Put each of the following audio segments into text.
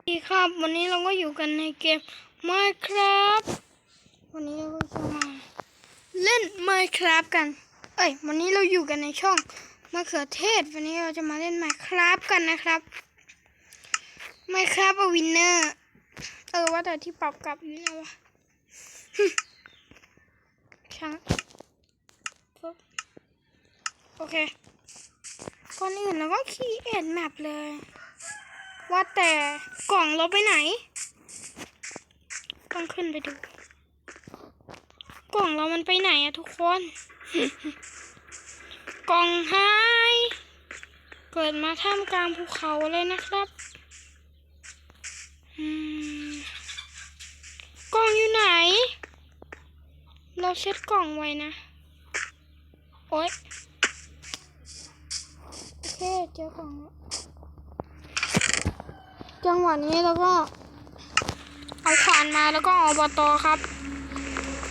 สวัสดีครับ วันนี้เราก็อยู่กันในเกม Minecraft วันนี้เราก็จะมาเล่น Minecraft กัน เอ้ย วันนี้เราอยู่กันในช่องมะเขือเทศ วันนี้เราจะมาเล่น Minecraft กันนะครับ Minecraft a Winner เออว่าแต่ที่ปรับกลับอยู่ไหนวะช่างโอเคก่อนอื่นเราก็คีเอ็ดแมปเลย ว่าแต่กล่องเราไปไหน ต้องขึ้นไปดู กล่องเรามันไปไหนอะทุกคน กล่องหาย เกิดมาท่ามกลางภูเขาเลยนะครับกล่องอยู่ไหน เราเช็ดกล่องไว้นะ โอ๊ยโอเคเจอกล่องแล้ว จังหวะนี้เราก็ เอาขวานมาแล้วก็เอาบตครับ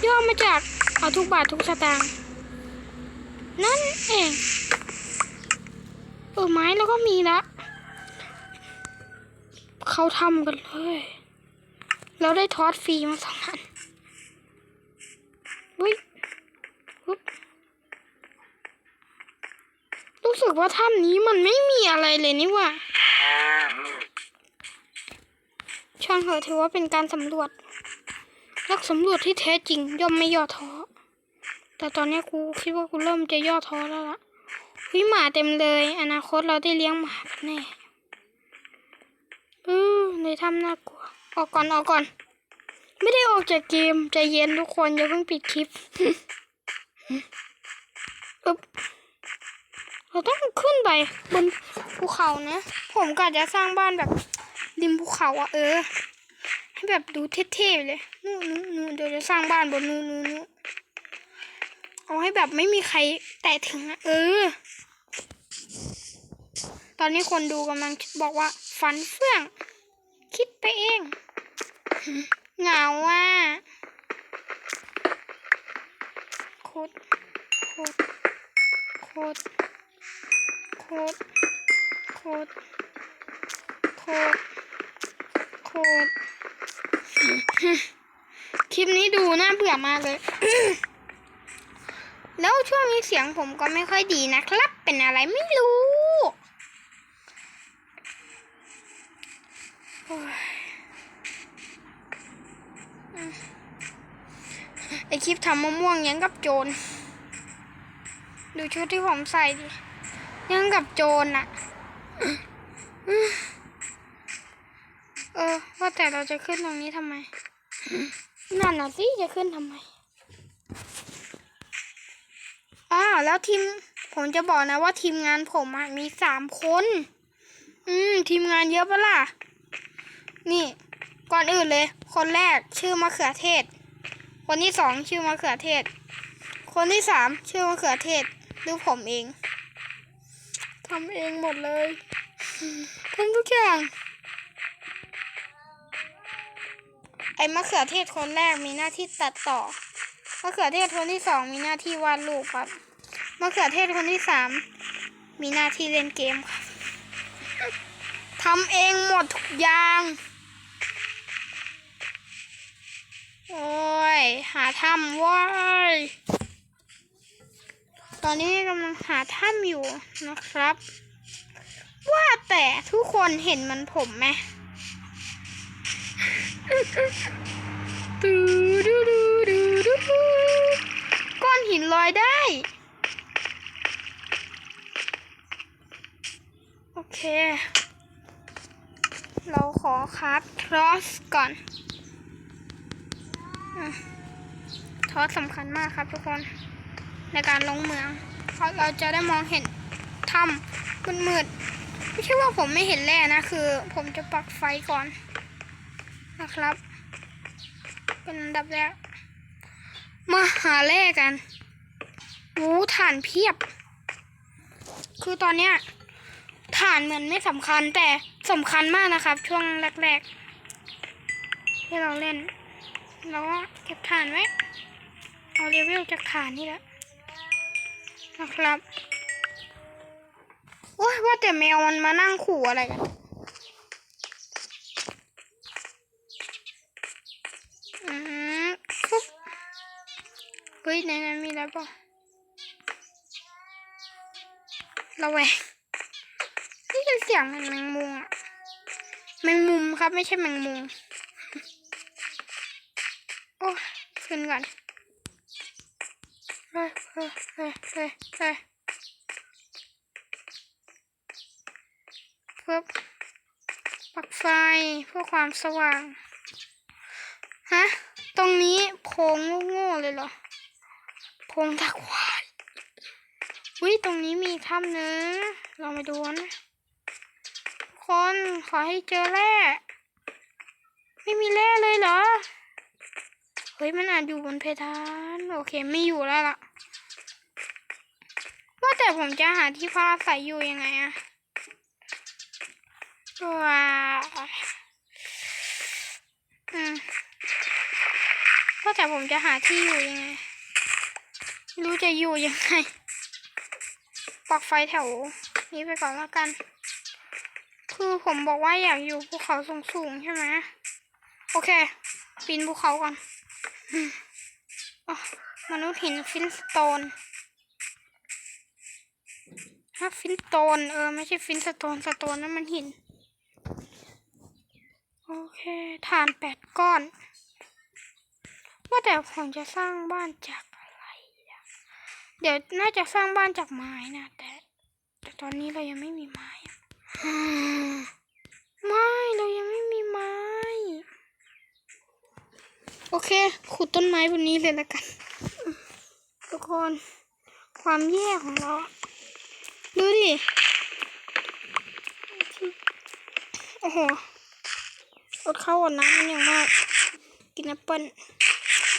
ย่อมาจากเอาทุกบาททุกสตางค์นั่นเองเออไม้เราก็มีละเขาทำกันเลยเราได้ทอดฟรีมาสองอันเฮ้ยฮึบรู้สึกว่าถ้ำนี้มันไม่มีอะไรเลยนี่ว่า ช่างเถอะถือว่าเป็นการสำรวจนักสำรวจที่แท้จริงย่อมไม่ย่อท้อ แต่ตอนนี้กูคิดว่ากูเริ่มจะย่อท้อแล้วล่ะวิหมาเต็มเลย อนาคตเราได้เลี้ยงหมาแน่เออในถ้ำน่ากลัว ออกก่อนออกก่อน ไม่ได้ออกจากเกมใจเย็นทุกคนอย่าเพิ่งปิดคลิปอึ๊บเราต้องขึ้นไปบนภูเขานะ ผมก็จะสร้างบ้านแบบ ริมภูเขาอะเออ ให้แบบดูเท่ๆเลยนู่นนู่นนู่นเดี๋ยวจะสร้างบ้านบนนู่นนู่นนู่นเอาให้แบบไม่มีใครแตะถึงอะเออ ตอนนี้คนดูกำลังบอกว่า ฝันเฟื่อง คิดไปเองเหงาอะโคตรโคตรโคตรโคตรโคตรโคตร โคลิปนี้ดูน่าเบื่อมากเลย แล้วช่วงนี้เสียงผมก็ไม่ค่อยดีนะครับ เป็นอะไรไม่รู้ ไอคลิปทำมะม่วงยังกับโจร ดูชุดที่ผมใส่ดิ ยังกับโจรอะ เออ ว่าแต่เรา จะขึ้นตรงนี้ทำไม นั่นน่ะสิจะขึ้นทำไมอ๋อแล้วทีม ผมจะบอกนะว่าทีมงานผมอะมีสามคน อืม ทีมงานเยอะปะล่ะ นี่ ก่อนอื่นเลย คนแรกชื่อมะเขือเทศ คนที่สองชื่อมะเขือเทศ คนที่สามชื่อมะเขือเทศหรือผมเองทำเองหมดเลยทำทุกอย่าง ไอ้มะเขือเทศคนแรกมีหน้าที่ตัดต่อมะเขือเทศคนที่สองมีหน้าที่วาดรูปครับมะเขือเทศคนที่สามมีหน้าที่เล่นเกมครับทำเองหมดทุกอย่าง โอ้ย หาถ้ำว้ยตอนนี้กำลังหาถ้ำอยู่นะครับ ว่าแต่ทุกคนเห็นมันผมไหม ดูดูดูดูดูก้อนหินลอยได้ โอเค เราขอคับทรอสก่อนอทอสสำคัญมากครับทุกคน ในการลงเมือง เพราะเราจะได้มองเห็นถ้ำมืดๆไม่ใช่ว่าผมไม่เห็นแร่นะ คือ ผมจะปักไฟก่อน นะครับ เป็นอันดับแรกมาหาแร่กันวูถ่านเพียบ คือตอนเนี้ยถ่านเหมือนไม่สำคัญแต่สำคัญมากนะครับ ช่วงแรกๆ ที่เราเล่นเราก็เก็บถ่านไว้ เอาเลเวลจากถ่านนี่แหละนะครับโอ้ยว่าแต่แมวมันมานั่งขู่อะไรกัน ฮ้ยในนั้นมีอะไรป่ะระแวงนี่เป็นเสียงเหมือนแมงมุมอะแมงมุมครับไม่ใช่แมงมุมโอ้ยขึ้นก่อนเฮ้ยเฮ้ยเฮ้ยเฮ้ยเฮ้ยเพื่อปลักไฟเพื่อความสว่าง ฮะ ตรงนี้โพงโง่ๆเลยเหรอ งตะควายวิตรงนี้มีถ้ำนื้อลองไปดูนะคนขอให้เจอแร่ไม่มีแร่เลยเหรอ เฮ้ยมันอาจอยู่บนเพดาน โอเคไม่อยู่แล้วล่ะ ว่าแต่ผมจะหาที่พักอาศัยอยู่ยังไงอะว้าวอืมว่าแต่ผมจะหาที่อยู่ยังไง ไม่รู้จะอยู่ยังไงปักไฟแถวนี้ไปก่อนแล้วกัน คือผมบอกว่าอยากอยู่ภูเขาสูงๆใช่ไหมโอเค ปีนภูเขาก่อนอ๋อมนุษย์หินฟินสโตนฮะฟินสโตน เออ ไม่ใช่ฟินสโตนสโตนนั่นมันหิน โอเคฐานแปดก้อน ว่าแต่ผมจะสร้างบ้านจาก เดี๋ยวน่าจะสร้างบ้านจากไม้นะแต่แต่ตอนนี้เรายังไม่มีไม้อะไม่เรายังไม่มีไม้ โอเค ขุดต้นไม้บนนี้เลยละกัน ทุกคนความแย่ของเรา ดูดิ โอ้โหอดข้าวอดน้ำมันอย่างมาก กินแอปเปิ้ล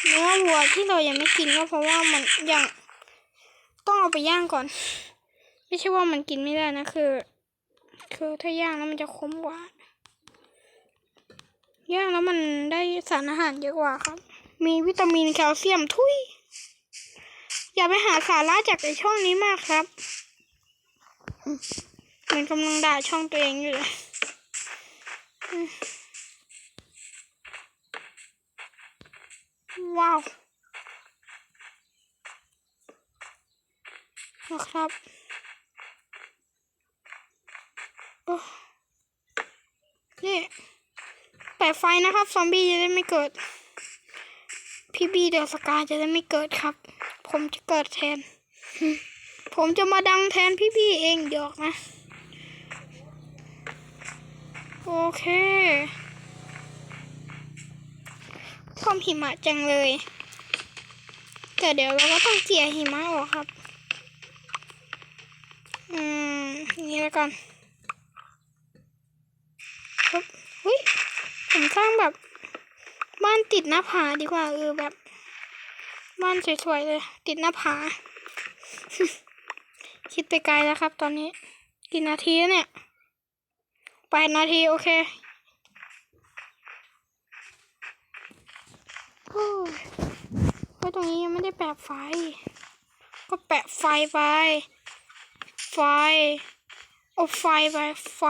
เนื้อวัวที่เรายังไม่กินก็เพราะว่ามันยัง ต้องเอาไปย่างก่อน ไม่ใช่ว่ามันกินไม่ได้นะคือ คือถ้าย่างแล้วมันจะขมกว่า ย่างแล้วมันได้สารอาหารเยอะกว่าครับ มีวิตามินแคลเซียมทุย อย่าไปหาสาระจากในช่องนี้มากครับ มันกำลังด่าช่องตัวเองอยู่เลยว้าว นะครับนี่แปะไฟนะครับ ซอมบี้จะได้ไม่เกิด พี่บีเดอะสกาจะได้ไม่เกิดครับ ผมจะเกิดแทน ผมจะมาดังแทนพี่บีเองเดี๋ยวนะ โอเคพร้อมหิมะจังเลย แต่เดี๋ยวเราก็ต้องเจียหิมะออกครับ อืม นี้แล้วกันครับเฮ้ย ผมสร้างแบบ บ้านติดหน้าผาดีกว่า เออแบบ บ้านสวยๆเลย ติดหน้าผา คิดไปไกลแล้วครับ ตอนนี้ กี่นาทีแล้วเนี่ยแปดนาที โอเคโอ้ยเพราะตรงนี้ยังไม่ได้แปะไฟ ก็แปะไฟไป ไฟ เอาไฟไปไฟ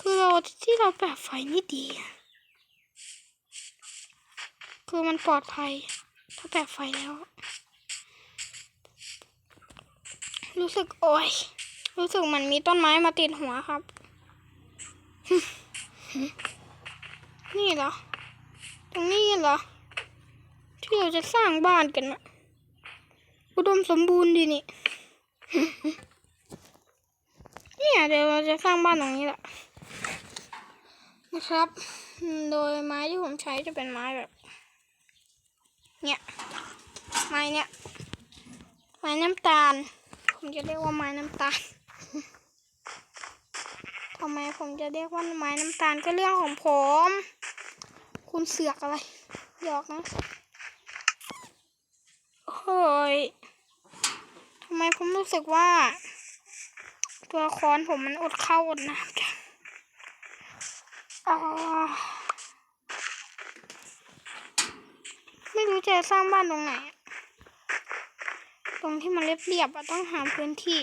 คือเราที่เราแปะไฟนี่ดี คือมันปลอดภัย ถ้าแปะไฟแล้ว รู้สึกโอ้ย รู้สึกมันมีต้นไม้มาติดหัวครับ นี่เหรอ ตรงนี้เหรอ ที่เราจะสร้างบ้านกันนะอุดมสมบูรณ์ดีนี่ เนี่ยเดี๋ยวเราจะสร้างบ้านตรงนี้แหละนะครับ โดยไม้ที่ผมใช้จะเป็นไม้แบบ เนี่ยไม้เนี่ยไม้น้ำตาล ผมจะเรียกว่าไม้น้ำตาลทำไมผมจะเรียกว่าไม้น้ำตาลก็เรื่องของผม คุณเสือกอะไรหยอกนะเฮ้ย ทำไมผมรู้สึกว่า ตัวละครผมมันอดข้าวอดน้ำจังอ่าไม่รู้จะสร้างบ้านตรงไหน ตรงที่มันเรียบๆอะต้องหาพื้นที่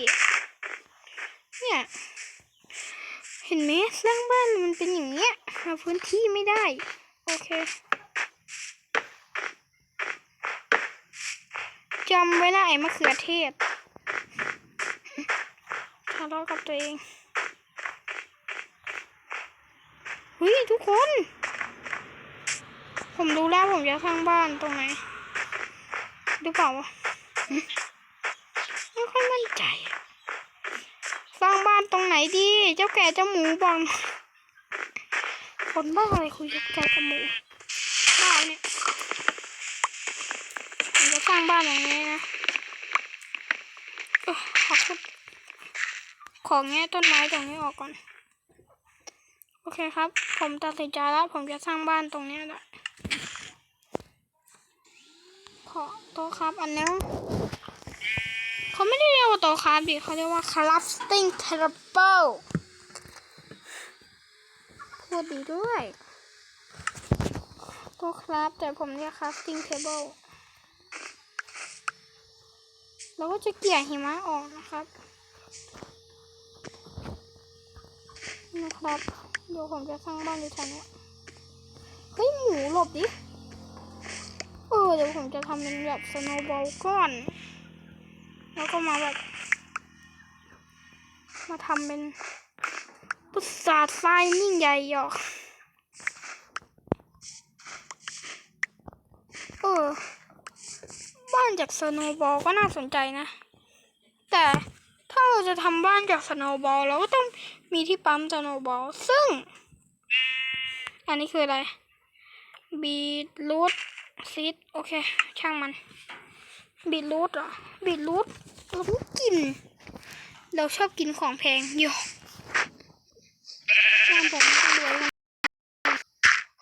เนี่ย เห็นไหมสร้างบ้านมันเป็นอย่างเงี้ย หาพื้นที่ไม่ได้ โอเคจำไว้นะไอ้มะเขือเทศ ทะเลาะกับตัวเองเฮ้ยทุกคน ผมรู้แล้วผมจะสร้างบ้านตรงไหนหรือเปล่าวะไม่ค่อยมั่นใจ สร้างบ้านตรงไหนดี เจ้าแก่เจ้าหมูบอลคนบ้าอะไรคุยกับแก่กับหมูบ้าเนี่ยผมจะสร้างบ้านอย่างนี้นะเอ้อขอ ของแง่ต้นไม้ตรงนี้ออกก่อน โอเคครับ ผมตัดสินใจแล้ว ผมจะสร้างบ้านตรงนี้แหละขอโต๊ะครับอันนี้เขาไม่ได้เรียกว่าโต๊ะครับดิเขาเรียกว่า crafting table พูดดีด้วยโต๊ะครับ แต่ผมเรียก crafting table เราก็จะเกี่ยหิมะออกนะครับ นะครับเดี๋ยวผมจะสร้างบ้านอยู่แถวเนี้เฮ้ยหมูหลบดิเออเดี๋ยวผมจะทำเป็นแบบสโนว์บอลก้อน แล้วก็มาแบบ มาทำเป็นปราสาทรายนิ่งใหญ่หยอกเออ บ้านจากสโนว์บอลก็น่าสนใจนะ แต่ ถ้าเราจะทำบ้านจากสโนว์บอลเราก็ต้องมีที่ปั๊มสโนว์บอลซึ่ง อันนี้คืออะไร บีทรูทซีดโอเค ช่างมัน บีทรูทเหรอ บีทรูทเราเพิ่งกิน เราชอบกินของแพงอยู่บ้านผมรวย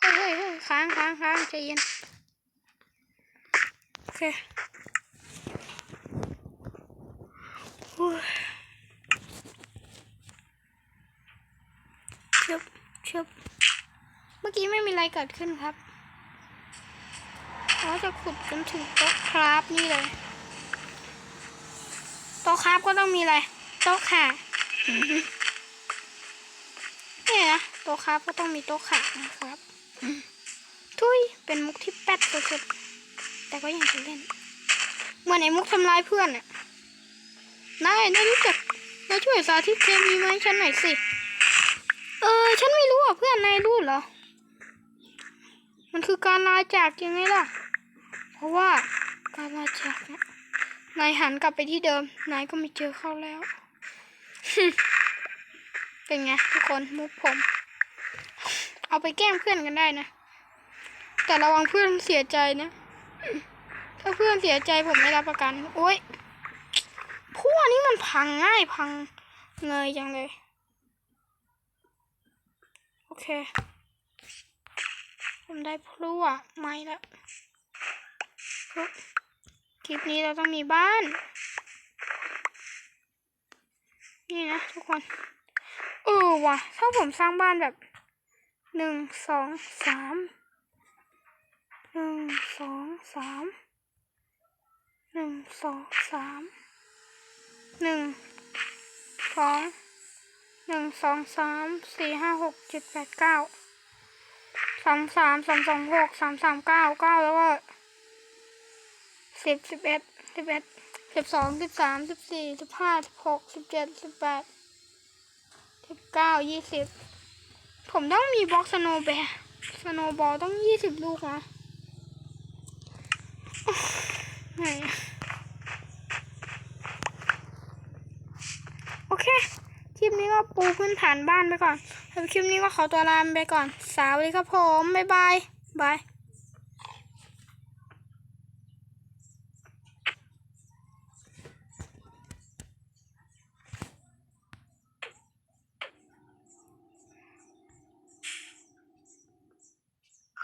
เฮ้ยเฮ้ยเฮ้ยค้างค้างค้างใจเย็น โอเคอุ้ยชึบ ชึบเมื่อกี้ไม่มีอะไรเกิดขึ้นครับเราจะขุดจนถึงโต๊ะคราฟนี่เลย โต๊ะคราฟก็ต้องมีอะไรโต๊ะขานี่นะโต๊ะคราฟก็ต้องมีโต๊ะขานะครับทุยเป็นมุกที่แป๊ดสุดๆแต่ก็ยังจะเล่นเหมือนไอ้มุกทำร้ายเพื่อนน่ะนายนายรู้จักนายช่วยสาธิตเคมีมาให้ฉันหน่อยสิ เออ ฉันม่รู้อะ เพื่อนนายรู้เหรอ มันคือการลาจากยังไงล่ะ เพราะว่าการลาจากเนี่ยนายหันกลับไปที่เดิม นายก็ไม่เจอเขาแล้ว เป็นไงทุกคนมุกผม เอาไปแกล้งเพื่อนกันได้นะ แต่ระวังเพื่อนเสียใจนะ ถ้าเพื่อนเสียใจผมไม่รับประกัน โอ๊ยพวกนี้มันพังง่ายพังเงยจังเลย เค ผมได้พลั่วไม้แล้วปุ๊บคลิปนี้เราต้องมีบ้าน นี่นะทุกคน เออว่ะ ถ้าผมสร้างบ้านแบบหนึ่งสองสามหนึ่งสองสามหนึ่งสองสามหนึ่งสอง หนึ่งสองสามสี่ห้าหกเจ็ดแปดเก้าสามสามสามสองหกสามสามเก้าเก้าแล้วก็สิบสิบเอ็ดสิบเอ็ดสิบสองสิบสามสิบสี่สิบห้าสิบหกสิบเจ็ดสิบแปดสิบเก้ายี่สิบผมต้องมีบล็อกสโนว์แบร์สโนว์บอลต้องยี่สิบลูกนะไหนอะโอเค คลิ ปนี้ก็ปูพื้นฐานบ้านไปก่อนคลิปนี้ก็ขอตัวลาไปก่อน สวัสดีครับผม บ๊ายบาย บาย